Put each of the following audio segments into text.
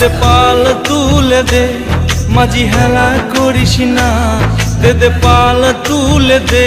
দে পাল তুলে দে মাঝি হেলা করিস না দে পাল তুলে দে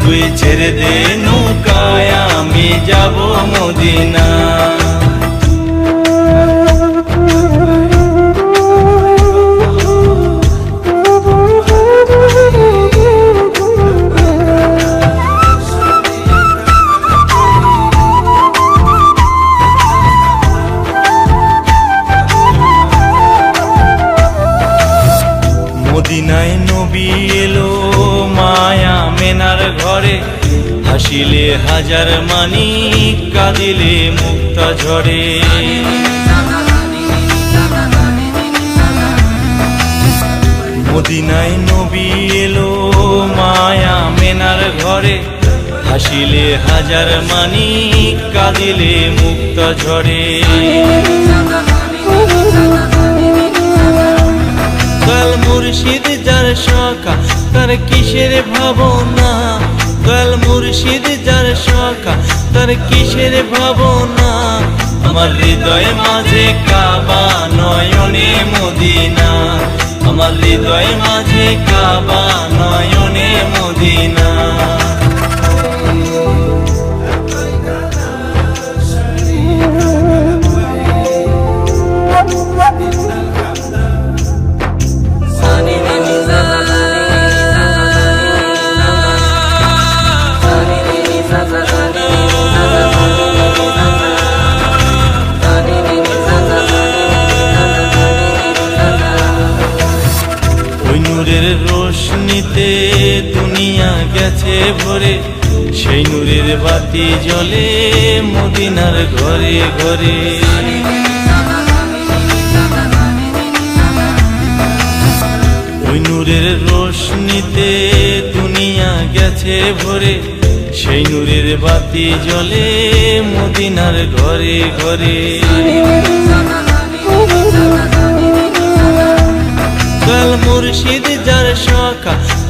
তুই ছেড়ে দে নৌকায় আমি যাব মদিনা। মদিনায় নবী হাসিলে হাজার মানি, কাঁদিলে মুক্তা ঝরে। মদিনায় নবী এলো মায়া মেনার ঘরে। হাসিলে হাজার মানি, কাঁদিলে মুক্তা ঝরে। কাল মুর্শিদ যার সখা, তার কিসের ভাবনা? কাল মুর্শিদ যার সখা তার কিসের ভাবনা? আমার হৃদয় মাঝে কাবা, নয়নে মদিনা। আমার হৃদয় মাঝে কাবা, নয়নে গেছে ভরে সেই নূরের বাতি জ্বলে মদিনার ঘরে ঘরে। ওই নূরের রোশনিতে দুনিয়া গেছে ভরে, সেই নূরের বাতি জ্বলে মদিনার ঘরে ঘরে। কাল মুর্শিদ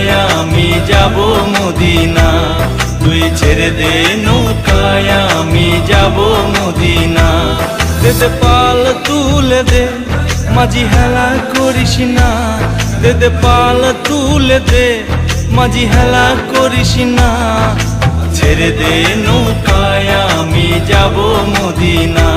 নৌকায় আমি যাব মদিনা। তুই ছেড়ে দে নৌকায় আমি যাব মদিনা। দে দে পাল তুলে দে, মাঝি হেলা করিস না। দে দে পাল তুলে দে, মাঝি হেলা করিস না। ছেড়ে দে নৌকায় আমি যাব মদিনা।